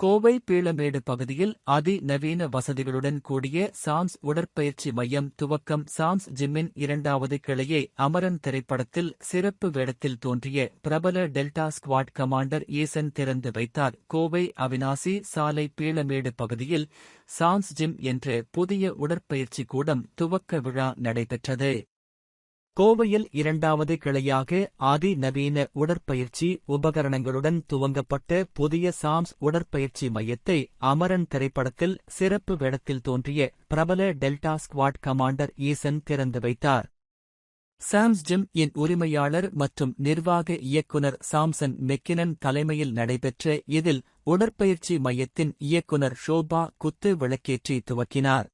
கோவை பீளமேடு பகுதியில் அதிநவீன வசதிகளுடன் கூடிய சாம்ஸ் உடற்பயிற்சி மையம் துவக்கம் சாம்ஸ் ஜிம்மின் இரண்டாவது கிளையை அமரன் திரைப்படத்தில் சிறப்பு வேடத்தில் தோன்றிய பிரபல டெல்டா ஸ்குவாட் கமாண்டர் ஈசன் திறந்து வைத்தார். கோவை அவினாசி சாலை பீளமேடு பகுதியில் சாம்ஸ் ஜிம் என்ற புதிய உடற்பயிற்சி கூடம் துவக்க விழா நடைபெற்றது. கோவையில் இரண்டாவது கிளையாக அதிநவீன உடற்பயிற்சி உபகரணங்களுடன் துவங்கப்பட்ட புதிய சாம்ஸ் உடற்பயிற்சி மையத்தை அமரன் திரைப்படத்தில் சிறப்பு வேடத்தில் தோன்றிய பிரபல டெல்டா ஸ்குவாட் கமாண்டர் ஈசன் திறந்து வைத்தார். சாம்ஸ் ஜிம் இன் உரிமையாளர் மற்றும் நிர்வாக இயக்குனர் சாம்சன் மெக்கினன் தலைமையில் நடைபெற்ற இதில் உடற்பயிற்சி மையத்தின் இயக்குனர் ஷோபா குத்து விளக்கேற்றி துவக்கினார்.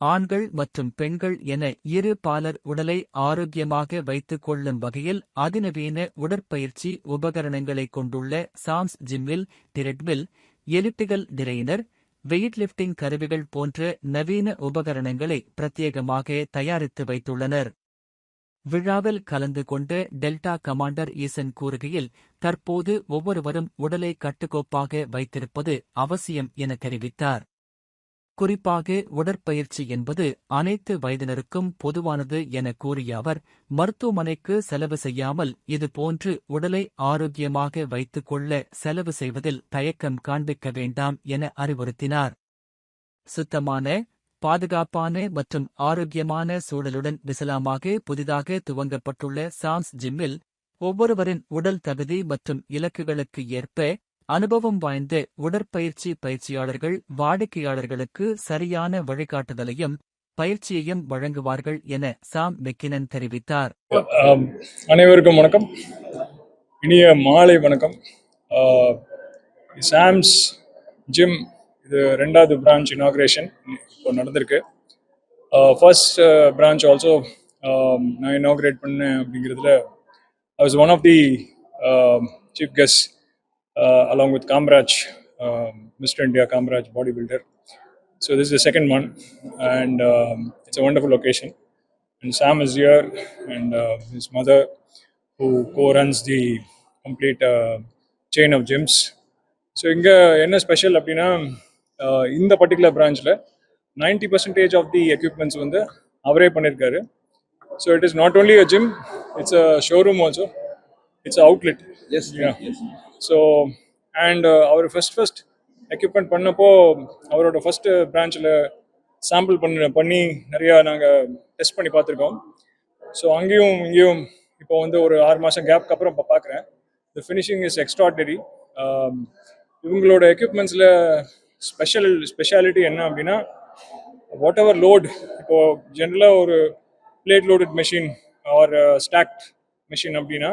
ஆண்கள் மற்றும் பெண்கள் என இரு பாலர் உடலை ஆரோக்கியமாக வைத்துக் கொள்ளும் வகையில் அதிநவீன உடற்பயிற்சி உபகரணங்களை கொண்டுள்ள சாம்ஸ் ஜிம்மில் treadmill elliptical trainer weight lifting கருவிகள் போன்ற நவீன உபகரணங்களை பிரத்யேகமாக தயாரித்து வைத்துள்ளனர். விழாவில் கலந்து கொண்ட டெல்டா கமாண்டர் ஈசன் கூறுகையில் தற்போது ஒவ்வொருவரும் உடலை கட்டுக்கோப்பாக வைத்திருப்பது அவசியம் என தெரிவித்தார். குறிப்பாக உடற்பயிற்சி என்பது அனைத்து வயதினருக்கும் பொதுவானது என கூறிய அவர் மருத்துவமனைக்கு செலவு செய்யாமல் இதுபோன்று உடலை ஆரோக்கியமாக வைத்துக் கொள்ள செலவு செய்வதில் தயக்கம் காண்பிக்க வேண்டாம் என அறிவுறுத்தினார். சுத்தமான பாதுகாப்பான மற்றும் ஆரோக்கியமான சூழலுடன் விசலமாக புதிதாக துவங்கப்பட்டுள்ள சாம்ஸ் ஜிம்மில் ஒவ்வொருவரின் உடல் தகுதி மற்றும் இலக்குகளுக்கு ஏற்ப அனுபவம் வாய்ந்த உடற்பயிற்சி பயிற்சியாளர்கள் வாடிக்கையாளர்களுக்கு சரியான வழிகாட்டுதலையும் பயிற்சியையும் வழங்குவார்கள் என சாம் மெக்கினன் தெரிவித்தார். அனைவருக்கும் வணக்கம். இனிய மாலை வணக்கம். சாம்ஸ் ஜிம் இது ரெண்டாவது பிரான்ச் இனாக்ரேஷன் இப்போ நடந்திருக்கு. ஃபர்ஸ்ட் பிரான்ச் ஆல்சோ நான் இனாக்ரேட் பண்ணேன் அப்படிங்கிறதுல I was one of the chief guest along with Kamraj, um, Mr. India Kamraj bodybuilder. So this is the second one, and um, it's a wonderful location. And Sam is here, and uh, his mother, who co-runs the complete uh, chain of gyms. So இங்கே என்ன special அப்படின்னா இந்த particular பிரான்ச்சில் ninety percentage of the equipments வந்து அவரே பண்ணியிருக்காரு so it is not only a gym it's a showroom also it's outlet yes. So and our first first equipment பண்ணப்போ அவரோட first பிரான்ச்சில் sample பண்ண பண்ணி நிறையா நாங்கள் டெஸ்ட் பண்ணி பார்த்துருக்கோம். ஸோ அங்கேயும் இங்கேயும் இப்போ வந்து ஒரு ஆறு மாதம் கேப்க்கு அப்புறம் இப்போ பார்க்குறேன் த ஃபினிஷிங் இஸ் எக்ஸ்ட்ராடனரி இவங்களோட எக்யூப்மெண்ட்ஸில் ஸ்பெஷல் ஸ்பெஷாலிட்டி என்ன அப்படின்னா வாட் எவர் லோட் இப்போ ஜென்ரலாக ஒரு plate loaded machine or stacked machine அப்படின்னா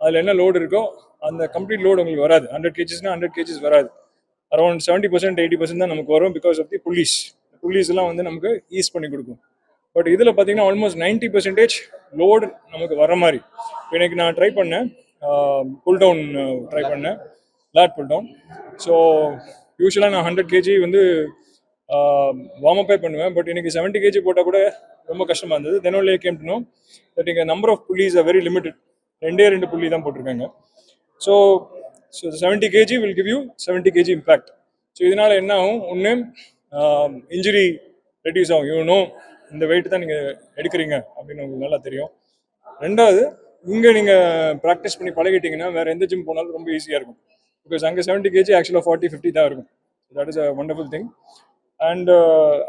அதில் என்ன லோடு இருக்கோ அந்த கம்ப்ளீட் லோடு உங்களுக்கு வராது. ஹண்ட்ரட் கேஜிஸ்னா ஹண்ட்ரட் கேஜிஸ் வராது. Around seventy percent eighty percent தான் நமக்கு வரும் பிகாஸ் ஆஃப் தி புலிஸ் புலிஸ் எல்லாம் வந்து நமக்கு ஈஸ் பண்ணி கொடுக்கும். பட் இதில் பார்த்தீங்கன்னா ஆல்மோஸ்ட் நைன்ட்டி பர்சன்டேஜ் லோடு நமக்கு வர மாதிரி. இன்னைக்கு நான் ட்ரை பண்ணேன். புல் டவுன் ட்ரை பண்ணேன். லேட் புல் டவுன் ஸோ யூஸ்வலாக நான் ஹண்ட்ரட் கேஜி வந்து வார்ம் அப்பே பண்ணுவேன். பட் இன்னைக்கு செவன்ட்டி கேஜி போட்டால் கூட ரொம்ப கஷ்டமாக இருந்தது. Then only came to know that இங்கே number of pulleys are very limited ரெண்டே ரெண்டு புள்ளி தான் போட்டிருக்காங்க. So so seventy KG will give you seventy KG impact so இதனால என்ன ஆகும்? ஒன்று இன்ஜுரி ரெடியூஸ் ஆகும். இவனும் இந்த வெயிட் தான் நீங்கள் எடுக்கிறீங்க அப்படின்னு உங்களுக்கு நல்லா தெரியும். ரெண்டாவது இங்கே நீங்கள் ப்ராக்டிஸ் பண்ணி பழகிட்டீங்கன்னா வேறு எந்த ஜிம் போனாலும் ரொம்ப ஈஸியாக இருக்கும். பிகாஸ் அங்கே செவன்ட்டி கேஜி ஆக்சுவலாக ஃபார்ட்டி ஃபிஃப்டி தான் இருக்கும். That is a wonderful thing and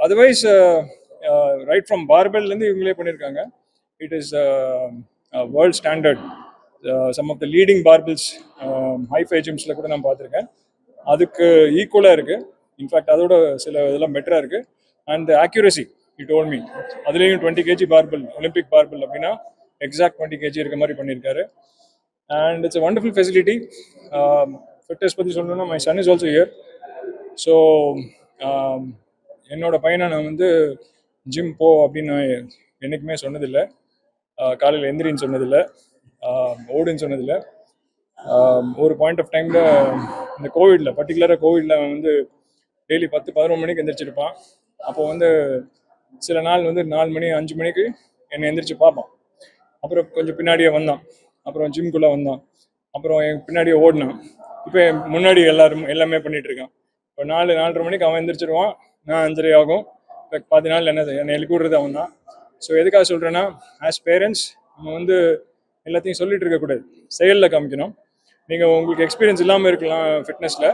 otherwise right from பார்பெல்லேருந்து இவங்களே பண்ணியிருக்காங்க it is world standard some of the leading barbells hi fi ஜிம்ஸில் கூட நான் பார்த்துருக்கேன். அதுக்கு ஈக்குவலாக இருக்குது இன்ஃபேக்ட் அதோட சில இதெல்லாம் பெட்டராக இருக்குது and accuracy it all me அதுலேயும் twenty KG barbell Olympic barbell அப்படின்னா எக்ஸாக்ட் டுவெண்ட்டி கேஜி இருக்க மாதிரி பண்ணியிருக்காரு. And it's a wonderful facility fitness பற்றி சொல்லணும்னா my son is also year so என்னோட பையனை நான் வந்து ஜிம் போ அப்படின்னு நான் என்றைக்குமே சொன்னதில்லை. காலையில் எந்திரின்னு சொன்னதில்லை. ஆஹ் ஓடுன்னு சொன்னதில்லை. ஆஹ் ஒரு பாயிண்ட் ஆஃப் டைமில் இந்த கோவிடில் பர்டிகுலராக கோவிடில் அவன் வந்து டெய்லி பத்து பதினொரு மணிக்கு எந்திரிச்சிருப்பான். அப்போ வந்து சில நாள் வந்து நாலு மணி அஞ்சு மணிக்கு என்னை எந்திரிச்சு பார்ப்பான். அப்புறம் கொஞ்சம் பின்னாடியே வந்தான். அப்புறம் ஜிம்குள்ளே வந்தான். அப்புறம் என் பின்னாடியே ஓடினான். இப்போ முன்னாடி எல்லாரும் எல்லாமே பண்ணிட்டு இருக்கான். இப்போ நாலு நாலரை மணிக்கு அவன் எந்திரிச்சிருவான். நான் அஞ்சரை ஆகும். இப்போ பாதி நாள் என்ன என்னை எழுப்பி விடுறது அவன் தான் ஸோ எதுக்காக சொல்கிறேன்னா ஆஸ் பேரண்ட்ஸ் நம்ம வந்து எல்லாத்தையும் சொல்லிட்டு இருக்கக்கூடாது. செயலில் காமிக்கணும் நீங்கள் உங்களுக்கு எக்ஸ்பீரியன்ஸ் இல்லாமல் இருக்கலாம் ஃபிட்னஸில்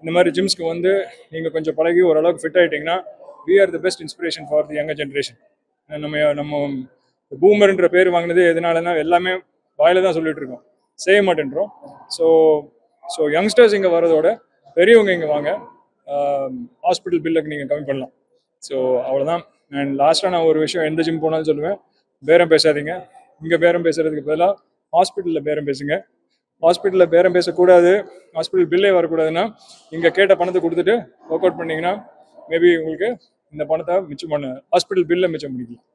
இந்த மாதிரி ஜிம்ஸ்க்கு வந்து நீங்கள் கொஞ்சம் பழகி ஓரளவுக்கு fit ஆகிட்டிங்கன்னா we are the best inspiration for the younger generation நம்ம நம்ம பூமர்ன்ற பேர் வாங்கினது எதனாலனா எல்லாமே வாயில் தான் சொல்லிட்டு இருக்கோம். செய்ய மாட்டேன்றோம். ஸோ ஸோ யங்ஸ்டர்ஸ் இங்கே வரதோட பெரியவங்க இங்கே வாங்க. ஹாஸ்பிட்டல் பில்லுக்கு நீங்கள் கம்மி பண்ணலாம். ஸோ அவ்வளோதான் அண்ட் லாஸ்ட்டாக நான் ஒரு விஷயம் எந்த ஜிம் போனாலும் சொல்லுவேன். பேரம் பேசாதீங்க. இங்கே பேரம் பேசுறதுக்கு பதிலாக ஹாஸ்பிட்டலில் பேரம் பேசுங்க. ஹாஸ்பிட்டலில் பேரம் பேசக்கூடாது. ஹாஸ்பிட்டல் பில்லே வரக்கூடாதுன்னா இங்கே கேட்ட பணத்தை கொடுத்துட்டு ஒர்க் அவுட் பண்ணீங்கன்னா மேபி உங்களுக்கு இந்த பணத்தை மிச்சம் பண்ண ஹாஸ்பிட்டல் பில்லை மிச்சம் பண்ணிக்கலாம்.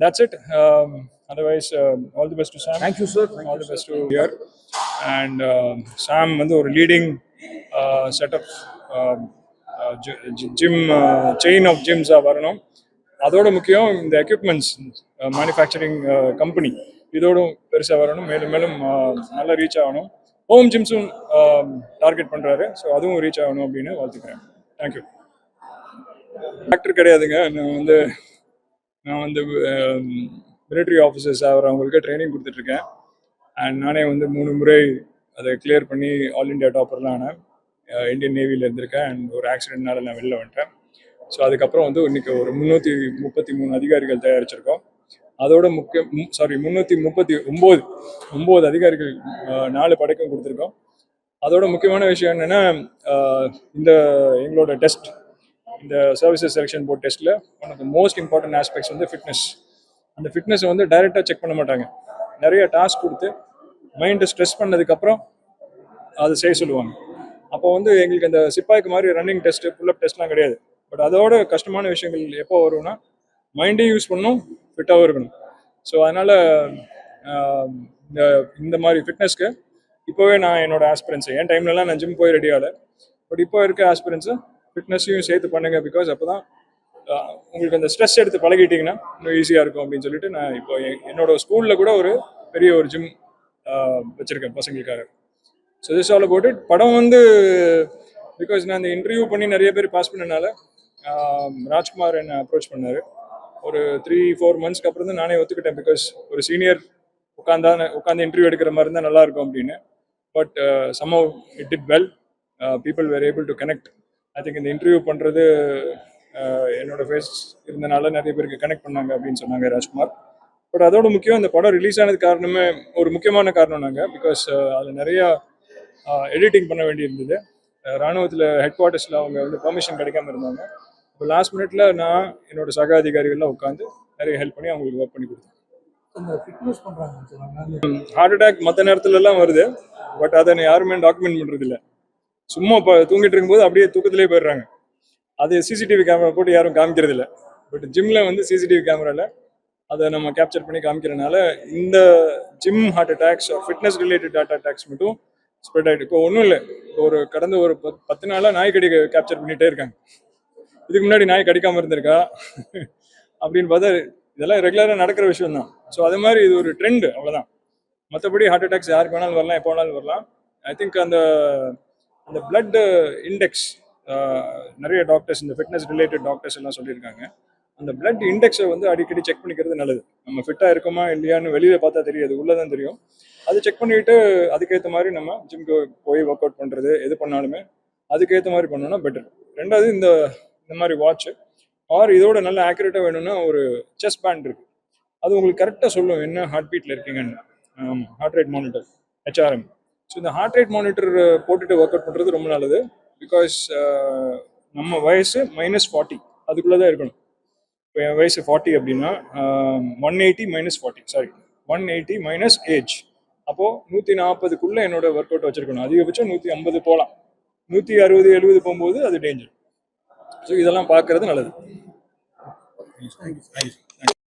That's it. Um, otherwise um, all the best to sam. Thank you, sir. Thank all you, the best to here and um, sam வந்து ஒரு leading setup gym chain of ஜிம்ஸாக வரணும். அதோட முக்கியம் இந்த எக்யூப்மெண்ட்ஸ் மேனுஃபேக்சரிங் கம்பெனி இதோடும் பெருசாக வரணும். மேலும் மேலும் uh, நல்லா ரீச் ஆகணும். ஹோம் ஜிம்ஸும் டார்கெட் பண்ணுறாரு ஸோ அதுவும் ரீச் ஆகணும் அப்படின்னு வாழ்த்துக்கிறேன். தேங்க்யூ டாக்டர் கிடையாதுங்க. நான் வந்து நான் வந்து மிலிட்ரி ஆஃபீஸர்ஸ் ஆகிறவங்களுக்கு ட்ரைனிங் கொடுத்துட்ருக்கேன். அண்ட் நானே வந்து மூணு முறை அதை கிளியர் பண்ணி ஆல் இண்டியா டாப்பர்லாம் ஆனேன். Uh, இந்தியன் நேவியில் இருந்திருக்கேன். அண்ட் ஒரு ஆக்சிடென்ட்னால நான் வெளில வந்துட்டேன். ஸோ அதுக்கப்புறம் வந்து இன்னைக்கு ஒரு முந்நூற்றி முப்பத்தி மூணு அதிகாரிகள் தயாரிச்சிருக்கோம். அதோட முக்கிய சாரி முந்நூற்றி முப்பத்தி ஒம்பது ஒம்பது அதிகாரிகள் நாலு படைக்கும் கொடுத்துருக்கோம். அதோட முக்கியமான விஷயம் என்னென்னா இந்த எங்களோட டெஸ்ட் இந்த சர்வீசஸ் செலெக்ஷன் போர்ட் டெஸ்ட்டில் one of the most important aspects வந்து ஃபிட்னஸ் அந்த ஃபிட்னஸை வந்து டைரெக்டாக செக் பண்ண மாட்டாங்க. நிறைய டாஸ்க் கொடுத்து மைண்டை ஸ்ட்ரெஸ் பண்ணதுக்கப்புறம் அதை செய்ய சொல்லுவாங்க. அப்போ வந்து எங்களுக்கு அந்த சிப்பாய்க்கு மாதிரி ரன்னிங் டெஸ்ட்டு புல்லப் டெஸ்ட்லாம் கிடையாது. பட் அதோட கஷ்டமான விஷயங்கள் எப்போ வரும்னா மைண்டையும் யூஸ் பண்ணணும் ஃபிட்டாகவும் இருக்கணும். ஸோ அதனால் இந்த இந்த மாதிரி ஃபிட்னஸ்க்கு இப்போவே நான் என்னோட ஆஸ்பிரன்ஸை என் டைம்லலாம் நான் ஜிம் போய் ரெடி ஆகலை. பட் இப்போ இருக்க ஆஸ்பிரன்ஸை ஃபிட்னஸையும் சேர்த்து பண்ணுங்க பிகாஸ் அப்போ தான் உங்களுக்கு அந்த ஸ்ட்ரெஸ் எடுத்து பழகிட்டிங்கன்னா இன்னும் ஈஸியாக இருக்கும் அப்படின்னு சொல்லிட்டு நான் இப்போ எ- என்னோட ஸ்கூலில் கூட ஒரு பெரிய ஒரு ஜிம் வச்சுருக்கேன் பசங்களுக்காக. So this all about it படம் வந்து பிகாஸ் நான் அந்த இன்டர்வியூ பண்ணி நிறைய பேர் பாஸ் பண்ணனால ராஜ்குமார் என்னை அப்ரோச் பண்ணார்? ஒரு த்ரீ ஃபோர் மந்த்ஸ்க்கு அப்புறம் தான் நானே ஒத்துக்கிட்டேன் பிகாஸ் ஒரு சீனியர் உட்காந்தா உட்காந்து இன்டர்வியூ எடுக்கிற மாதிரி இருந்தால் நல்லா இருக்கும் அப்படின்னு. But some it did well people were able to connect I think இந்த இன்டர்வியூ பண்ணுறது uh, என்னோட ஃபேஸ் இருந்தனால நிறைய பேருக்கு கனெக்ட் பண்ணாங்க அப்படின்னு சொன்னாங்க ராஜ்குமார். பட் அதோட முக்கியம் இந்த படம் ரிலீஸ் ஆனது காரணமே ஒரு முக்கியமான காரணம் நாங்கள் பிகாஸ் uh, அதில் நிறையா எடிட்டிங் uh, பண்ண வேண்டியிருந்தது. ராணுவத்தில் ஹெட் குவார்ட்டர்ஸில் அவங்க வந்து பர்மிஷன் கிடைக்காம இருந்தாங்க. லாஸ்ட் மினிட்ல நான் என்னோட சக அதிகாரிகள்லாம் உட்காந்து நிறைய ஹெல்ப் பண்ணி அவங்களுக்கு ஒர்க் பண்ணி கொடுத்தேன். ஹார்ட் அட்டாக் மற்ற நேரத்துலலாம் வருது பட் அதை யாருமே டாக்குமெண்ட் பண்ணுறது இல்ல சும்மா இப்போ தூங்கிட்டு இருக்கும்போது அப்படியே தூக்கத்திலே போயிடுறாங்க. அது சிசிடிவி கேமரா போட்டு யாரும் காமிக்கிறது இல்ல பட் ஜிம்ல வந்து சிசிடிவி கேமரால அதை நம்ம கேப்சர் பண்ணி காமிக்கிறனால இந்த gym heart attacks fitness related heart attacks மட்டும் ஸ்ப்ரெட் ஆகிட்டு இப்போ ஒன்றும் இல்லை. ஒரு கடந்த ஒரு பத்- பத்து நாளாக நாய் கடி கேப்சர் பண்ணிட்டே இருக்காங்க. இதுக்கு முன்னாடி நாய் கடிக்காம இருந்திருக்கா? அப்படின்னு பார்த்தா இதெல்லாம் ரெகுலராக நடக்கிற விஷயம் தான் ஸோ அது மாதிரி இது ஒரு ட்ரெண்ட் அவ்வளோதான் மற்றபடி ஹார்ட் அட்டாக்ஸ் யாருக்கு வேணாலும் வரலாம் எப்போ வேணாலும் வரலாம். ஐ திங்க் அந்த அந்த பிளட் இண்டெக்ஸ் நிறைய டாக்டர்ஸ் இந்த ஃபிட்னஸ் ரிலேட்டட் டாக்டர்ஸ் எல்லாம் சொல்லியிருக்காங்க. அந்த பிளட் இண்டெக்ஸை வந்து அடிக்கடி செக் பண்ணிக்கிறது நல்லது. நம்ம ஃபிட்டாக இருக்கோமா இல்லையான்னு வெளியில் பார்த்தா தெரியாது உள்ளே தான் தெரியும். அது செக் பண்ணிட்டு அதுக்கேற்ற மாதிரி நம்ம ஜிம்க்கு போய் ஒர்க் அவுட் பண்ணுறது எது பண்ணாலுமே அதுக்கேற்ற மாதிரி பண்ணோம்னா பெட்டர் ரெண்டாவது இந்த இந்த மாதிரி வாட்ச்சு ஆர் இதோட நல்ல ஆக்யூரேட்டாக வேணும்னா ஒரு செஸ் பேண்ட் இருக்கு. அது உங்களுக்கு கரெக்டாக சொல்லும் என்ன ஹார்ட் பீட்டில் இருக்கீங்கன்னு. Heart rate monitor HRM so இந்த ஹார்ட் ரேட் மானிட்டர் போட்டுட்டு ஒர்க் அவுட் பண்ணுறது ரொம்ப நல்லது. பிகாஸ் நம்ம வயசு மைனஸ் ஃபார்ட்டி அதுக்குள்ளே தான் இருக்கணும். இப்போ என் வயசு ஃபார்ட்டி அப்படின்னா one eighty minus forty sorry one eighty minus age அப்போது நூற்றி நாற்பதுக்குள்ளே என்னோட ஒர்க் அவுட் வச்சுருக்கணும். அதிகபட்சம் நூற்றி ஐம்பது போகலாம் நூற்றி அறுபது எழுபது போகும்போது அது டேஞ்சர் ஸோ இதெல்லாம் பார்க்கறது நல்லது. Thank you thank you